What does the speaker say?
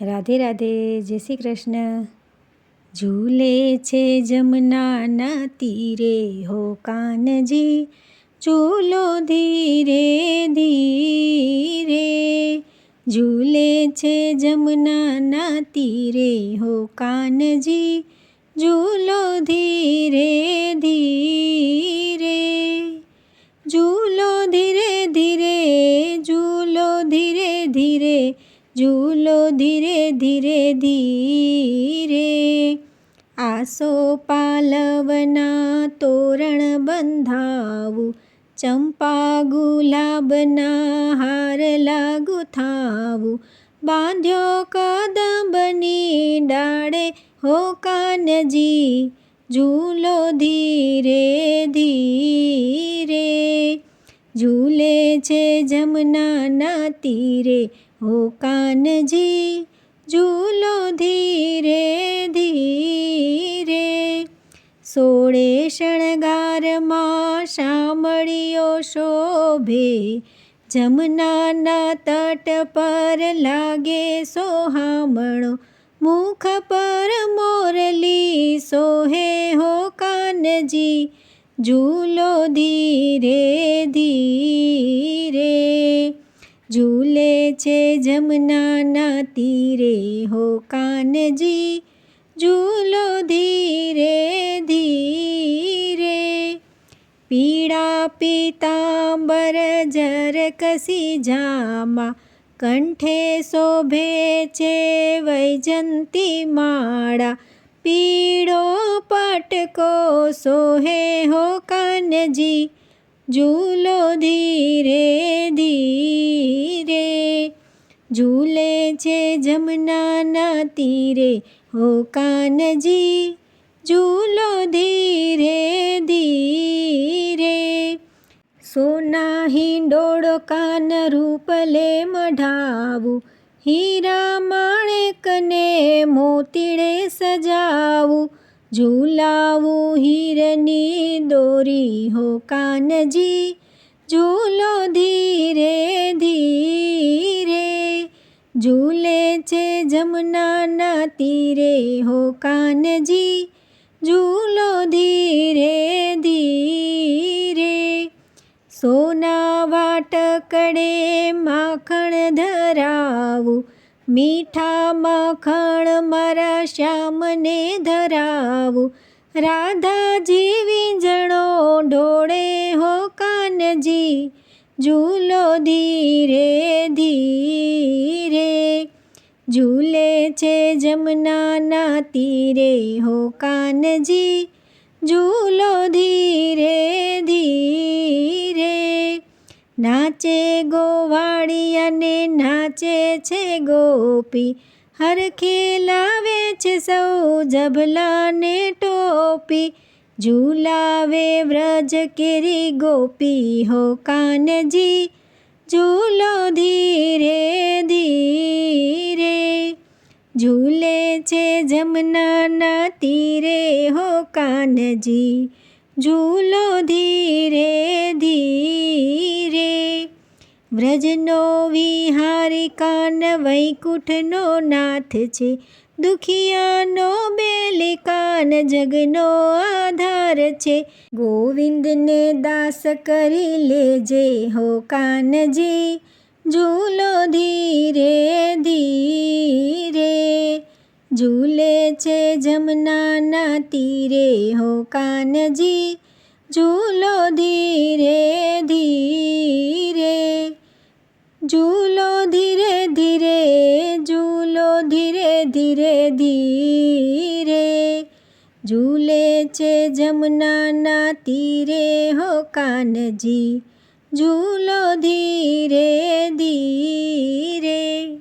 રાધે રાધે, જય શ્રી કૃષ્ણ. ઝૂલે છે જમનાના તીરે હો કાનજી. ઝૂલો ધીરે ધીરે. ઝૂલે છે જમનાના તીરે હો કાનજી. ઝૂલો ધીરે ધીરે. ઝૂલો ધીરે ધીરે, ઝૂલો ધીરે ધીરે. ઝૂલો આસો પાલવના તોરણ બંધાવું. ચંપા ગુલાબના હાર લાગુ થાવું. બાંધ્યો કદંબની ડાળે, હો કાનજી, ઝૂલો ધીરે ધીરે. ઝૂલે છે જમનાના તીરે, હો કાનજી ઝૂલો ધીરે ધીરે, સોળે શણગારમાં શામળીઓ શોભે, જમનાના તટ પર લાગે સોહામણો, મુખ પર મોરલી સોહે હો કાનજી, ઝૂલો ધીરે ધીરે ઝૂલે છે જમનાના તીરે હો કાનજી, ઝૂલો ધીરે ધીરે. પીળા પીતાંબર જર કસી જામા, કંઠે શોભે છે વૈજંતી માળા. પીળો પટકો સોહે હો કાનજી, ઝૂલો ધીરે ધીરે. ઝૂલે છે જમનાના તીરે, હો કાનજી, ઝૂલો ધીરે ધીરે. સોના હિંડોળો કાન રૂપ લે મઢાવું, હીરા માણેકને મોતીડે સજાવું. ઝૂલાવું હીરની દોરી, હો કાનજી, ઝૂલો ધીરે ધીરે. ઝૂલે છે જમનાના તીરે હો કાનજી, ઝૂલો ધીરે ધીરે. સોના વાટકડે માખણ ધરાવું, મીઠા માખણ મારા શ્યામને ધરાવું. રાધાજી વીંજણો ઢોળે હો કાનજી, ઝૂલો ધીરે ધીરે. ઝૂલે છે જમનાના તીરે હો કાનજી, ઝૂલો ધીરે ધીરે. નાચે અને નાચે છે ગોપી, હર ખેલાવે છે સૌ જભલાને ટોપી. ઝૂલાવે વ્રજ કેરી ગોપી હો કાનજી ઝૂલો ધીરે ધીરે, ઝૂલે છે જમનાના તીરે હો કાનજી, ઝૂલો ધીરે ધીરે. વ્રજનો વિહારી કાન વૈકુંઠનો નાથ છે, દુખિયાનો બેલિકાન જગનો આધાર છે. ગોવિંદને દાસ કરી લેજે હો કાનજી. ઝૂલો ધીરે ધીરે. ઝૂલે છે જમનાના તીરે હો કાનજી. ઝૂલો ધીરે ધીરે. ઝૂલો ધીરે ધીરે ઝૂલે છે જમનાના તીરે હો કાનજી. ઝૂલો ધીરે ધીરે.